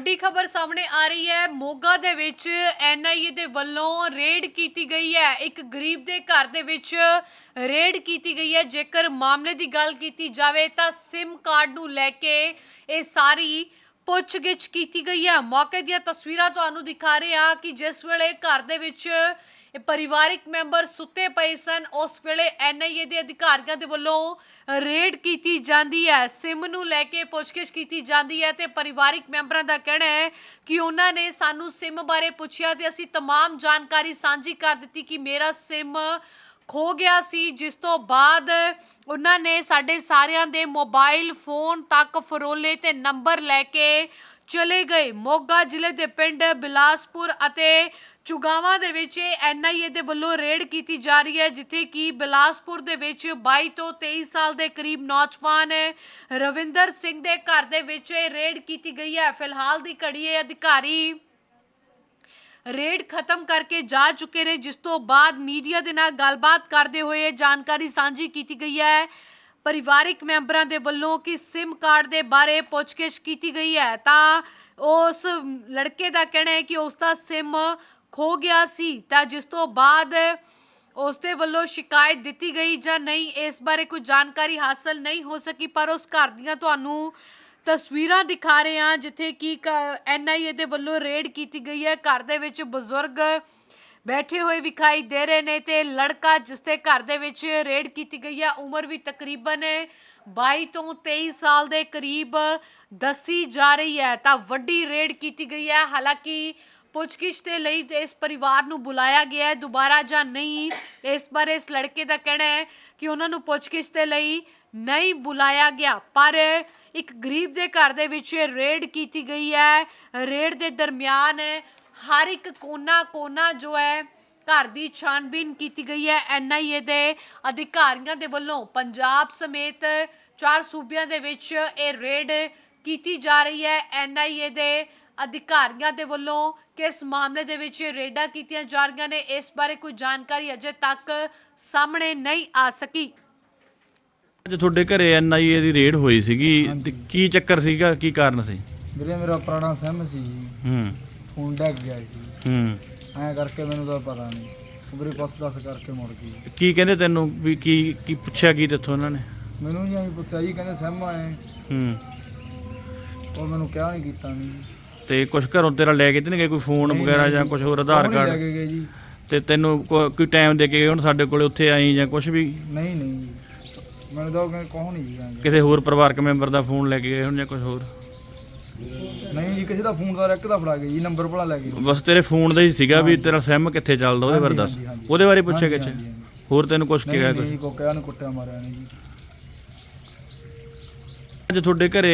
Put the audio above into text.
ਵੱਡੀ ਖਬਰ ਸਾਹਮਣੇ ਆ ਰਹੀ ਹੈ। ਮੋਗਾ ਦੇ ਵਿੱਚ ਐਨਆਈਏ ਦੇ ਵੱਲੋਂ ਰੇਡ ਕੀਤੀ ਗਈ ਹੈ। ਇੱਕ ਗਰੀਬ ਦੇ ਘਰ ਦੇ ਵਿੱਚ ਰੇਡ ਕੀਤੀ ਗਈ ਹੈ। ਜੇਕਰ ਮਾਮਲੇ ਦੀ ਗੱਲ ਕੀਤੀ ਜਾਵੇ ਤਾਂ SIM ਕਾਰਡ ਨੂੰ ਲੈ ਕੇ ਇਹ ਸਾਰੀ ਪੁੱਛਗਿੱਛ ਕੀਤੀ ਗਈ ਹੈ ਮੌਕੇ ਦੀਆਂ ਤਸਵੀਰਾਂ ਤੁਹਾਨੂੰ ਦਿਖਾ ਰਹੇ ਹਾਂ ਕਿ ਜਿਸ ਵੇਲੇ ਘਰ ਦੇ ਵਿੱਚ ਇਹ ਪਰਿਵਾਰਿਕ ਮੈਂਬਰ ਸੁੱਤੇ ਪਏ ਸਨ ਉਸ ਵੇਲੇ ਐਨਆਈਏ ਦੇ ਅਧਿਕਾਰੀਆਂ ਦੇ ਵੱਲੋਂ ਰੇਡ ਕੀਤੀ ਜਾਂਦੀ ਹੈ ਸਿਮ ਨੂੰ ਲੈ ਕੇ ਪੁੱਛਗਿੱਛ ਕੀਤੀ ਜਾਂਦੀ ਹੈ ਤੇ ਪਰਿਵਾਰਿਕ ਮੈਂਬਰਾਂ ਦਾ ਕਹਿਣਾ ਹੈ ਕਿ ਉਹਨਾਂ ਨੇ ਸਾਨੂੰ ਸਿਮ ਬਾਰੇ ਪੁੱਛਿਆ ਤੇ ਅਸੀਂ तमाम ਜਾਣਕਾਰੀ ਸਾਂਝੀ ਕਰ ਦਿੱਤੀ ਕਿ ਮੇਰਾ ਸਿਮ ਖੋ ਗਿਆ ਸੀ, ਜਿਸ ਤੋਂ ਬਾਅਦ ਉਹਨਾਂ ਨੇ ਸਾਡੇ ਸਾਰਿਆਂ ਦੇ ਮੋਬਾਈਲ ਫੋਨ ਤੱਕ ਫਰੋਲੇ ਤੇ ਨੰਬਰ ਲੈ ਕੇ ਚਲੇ ਗਏ। ਮੋਗਾ ਜ਼ਿਲ੍ਹੇ ਦੇ ਪਿੰਡ ਬਿਲਾਸਪੁਰ ਅਤੇ ਚੁਗਾਵਾਂ ਦੇ ਵਿੱਚ ਐਨਆਈਏ ਦੇ ਵੱਲੋਂ ਰੇਡ ਕੀਤੀ ਜਾ ਰਹੀ ਹੈ, ਜਿੱਥੇ ਕਿ ਬਿਲਾਸਪੁਰ ਦੇ ਵਿੱਚ 22 ਤੋਂ 23 ਸਾਲ ਦੇ ਕਰੀਬ ਨੌਜਵਾਨ ਰਵਿੰਦਰ ਸਿੰਘ ਦੇ ਘਰ ਦੇ ਵਿੱਚ ਇਹ ਰੇਡ ਕੀਤੀ ਗਈ ਹੈ। ਫਿਲਹਾਲ ਦੀ ਘੜੀ ਇਹ ਅਧਿਕਾਰੀ ਰੇਡ ਖਤਮ ਕਰਕੇ ਜਾ ਚੁੱਕੇ ਨੇ, ਜਿਸ ਤੋਂ ਬਾਅਦ ਮੀਡੀਆ ਦੇ ਨਾਲ ਗੱਲਬਾਤ ਕਰਦੇ ਹੋਏ ਜਾਣਕਾਰੀ ਸਾਂਝੀ ਕੀਤੀ ਗਈ ਹੈ। ਪਰਿਵਾਰਿਕ ਮੈਂਬਰਾਂ ਦੇ ਵੱਲੋਂ ਕਿ SIM ਕਾਰਡ ਦੇ ਬਾਰੇ ਪੁੱਛਗਿੱਛ ਕੀਤੀ ਗਈ ਹੈ। ਤਾਂ ਉਸ ਲੜਕੇ ਦਾ ਕਹਿਣਾ ਹੈ ਕਿ ਉਸ ਦਾ SIM ਖੋ ਗਿਆ ਸੀ। ਤਾਂ ਜਿਸ ਤੋਂ ਬਾਅਦ ਉਸ ਦੇ ਵੱਲੋਂ ਸ਼ਿਕਾਇਤ ਦਿੱਤੀ ਗਈ ਜਾਂ ਨਹੀਂ, ਇਸ ਬਾਰੇ ਕੋਈ ਜਾਣਕਾਰੀ ਹਾਸਲ ਨਹੀਂ ਹੋ ਸਕੀ, ਪਰ ਉਸ ਘਰ ਦੀਆਂ ਤੁਹਾਨੂੰ ਤਸਵੀਰਾਂ ਦਿਖਾ ਰਹੇ ਹਾਂ, ਜਿੱਥੇ ਕਿ ਐਨਆਈਏ ਦੇ ਵੱਲੋਂ ਰੇਡ ਕੀਤੀ ਗਈ ਹੈ। ਘਰ ਦੇ ਵਿੱਚ ਬਜ਼ੁਰਗ ਬੈਠੇ ਹੋਏ ਵਿਖਾਈ ਦੇ ਰਹੇ ਨੇ ਤੇ ਲੜਕਾ ਜਿਸ ਦੇ ਘਰ ਦੇ ਵਿੱਚ ਰੇਡ ਕੀਤੀ ਗਈ ਹੈ। ਉਮਰ ਵੀ ਤਕਰੀਬਨ 22 ਤੋਂ 23 ਸਾਲ ਦੇ ਕਰੀਬ ਦੱਸੀ ਜਾ ਰਹੀ ਹੈ। ਤਾਂ ਵੱਡੀ ਰੇਡ ਕੀਤੀ ਗਈ ਹੈ। ਹਾਲਾਂਕਿ ਪੁੱਛਗਿੱਛ ਦੇ ਲਈ ਇਸ ਪਰਿਵਾਰ ਨੂੰ ਬੁਲਾਇਆ ਗਿਆ ਹੈ। ਦੁਬਾਰਾ ਜਾਂ ਨਹੀਂ, ਇਸ ਬਾਰੇ ਇਸ ਲੜਕੇ ਦਾ ਕਹਿਣਾ ਹੈ ਕਿ ਉਹਨਾਂ ਨੂੰ ਪੁੱਛਗਿੱਛ ਦੇ ਲਈ ਨਹੀਂ ਬੁਲਾਇਆ ਗਿਆ। ਪਰ ਇੱਕ ਗਰੀਬ ਦੇ ਘਰ ਦੇ ਵਿੱਚ ਰੇਡ ਕੀਤੀ ਗਈ ਹੈ। ਰੇਡ ਦੇ ਦਰਮਿਆਨ ਹਰ ਇੱਕ ਕੋਨਾ ਕੋਨਾ ਜੋ ਹੈ, ਘਰ ਦੀ ਛਾਣਬੀਨ ਕੀਤੀ ਗਈ ਹੈ। ਐਨਆਈਏ ਦੇ ਅਧਿਕਾਰੀਆਂ ਦੇ ਵੱਲੋਂ ਪੰਜਾਬ ਸਮੇਤ ਚਾਰ ਸੂਬਿਆਂ ਦੇ ਵਿੱਚ ਇਹ ਰੇਡ ਕੀਤੀ ਜਾ ਰਹੀ ਹੈ। ਐਨਆਈਏ ਦੇ ਅਧਿਕਾਰੀਆਂ ਦੇ ਵੱਲੋਂ ਕਿਸ ਮਾਮਲੇ ਦੇ ਵਿੱਚ ਰੇਡਾਂ ਕੀਤੀਆਂ ਜਾ ਰਹੀਆਂ ਨੇ ਇਸ ਬਾਰੇ ਕੋਈ ਜਾਣਕਾਰੀ ਅਜੇ ਤੱਕ ਸਾਹਮਣੇ ਨਹੀਂ ਆ ਸਕੀ। ਅੱਜ ਤੁਹਾਡੇ ਘਰੇ ਐਨਆਈਏ ਦੀ ਰੇਡ ਹੋਈ ਸੀਗੀ ਤੇ ਕੀ ਚੱਕਰ ਸੀਗਾ ਕੀ ਕਾਰਨ ਸੀ? ਵੀਰੇ ਮੇਰਾ ਪੁਰਾਣਾ ਸਿਮ ਸੀ ਜੀ। ਹੂੰ। ਫੋਨ ਡੱਗ ਗਿਆ ਜੀ। ਹੂੰ। ਐਂ ਕਰਕੇ ਮੈਨੂੰ ਤਾਂ ਪਤਾ ਨਹੀਂ। ਉਬਰੇ ਪਾਸ ਦੱਸ ਕਰਕੇ ਮੁੜ ਗਈ। ਕੀ ਕਹਿੰਦੇ ਤੈਨੂੰ ਵੀ ਕੀ ਕੀ ਪੁੱਛਿਆ ਕੀ ਤੇਥੋਂ ਉਹਨਾਂ ਨੇ? ਮੈਨੂੰ ਆਈ ਪੁੱਛਿਆ ਜੀ ਕਹਿੰਦੇ ਸਿਮ ਆਏ। ਹੂੰ। ਉਹ ਮੈਨੂੰ ਕਿਹਾ ਨਹੀਂ ਕੀਤਾ ਨਹੀਂ ਤੇ ਕੁਝ ਘਰੋਂ ਤੇਰਾ ਲੈ ਕੇ ਤੇ ਨਹੀਂ ਗਏ ਕੋਈ ਫੋਨ ਨਹੀਂ, ਵਗੈਰਾ ਨਹੀਂ, ਜਾਂ ਕੁਝ ਹੋਰ ਆਧਾਰ ਨਹੀਂ ਲੈ ਕਾਰਡ ਕੇ ਗਏ ਜੀ। ਤੇ ਤੈਨੂੰ ਕੋ- ਕੋਈ ਟਾਈਮ ਦੇ ਕੇ ਗਏ ਹੁਣ ਸਾਡੇ ਕੋਲੇ ਉੱਥੇ ਆਈ ਜਾਂ ਕੁਝ ਵੀ? ਨਹੀਂ ਨਹੀਂ ਜੀ। ਮੈਨੂੰ ਤਾਂ ਕਹਿੰਦੇ ਕੌਣ ਨਹੀਂ ਜੀ ਕਹਿੰਦੇ। ਕਿਸੇ ਹੋਰ ਪਰਿਵਾਰਕ ਮੈਂਬਰ ਦਾ ਫੋਨ ਲੈ ਕੇ ਗਏ ਹੁਣ ਜਾਂ ਕੁਝ ਹੋਰ? ਨਹੀਂ ਜੀ ਕਿਸੇ ਦਾ ਫੋਨ ਦਾ ਇੱਕ ਦਾ ਫੜਾ ਗਏ ਜੀ ਨੰਬਰ ਭਲਾ ਲੈ ਗਏ ਬਸ ਤੇਰੇ ਫੋਨ ਦਾ ਹੀ ਸੀਗਾ ਵੀ ਤੇਰਾ ਸਿਮ ਕਿੱਥੇ ਚੱਲਦਾ ਉਹਦੇ ਬਾਰੇ ਦੱਸ। ਹਾਂਜੀ, ਹਾਂਜੀ। ਉਹਦੇ ਬਾਰੇ ਪੁੱਛਿਆ ਹਾਂਜੀ, ਕਿਛ ਹਾਂਜੀ, ਹਾਂਜੀ। ਹੋਰ ਤੈਨੂੰ ਕੁਝ ਨਹੀਂ ਕਿਹਾ ਨਹੀਂ ਕੁਛ ਜੀ, ਕੋਈ ਕਿਹਾ ਨਹੀਂ ਕੁੱਟਿਆ ਮਾਰਿਆ ਨਹੀਂ ਜੀ। ਅੱਜ ਤੁਹਾਡੇ ਘਰੇ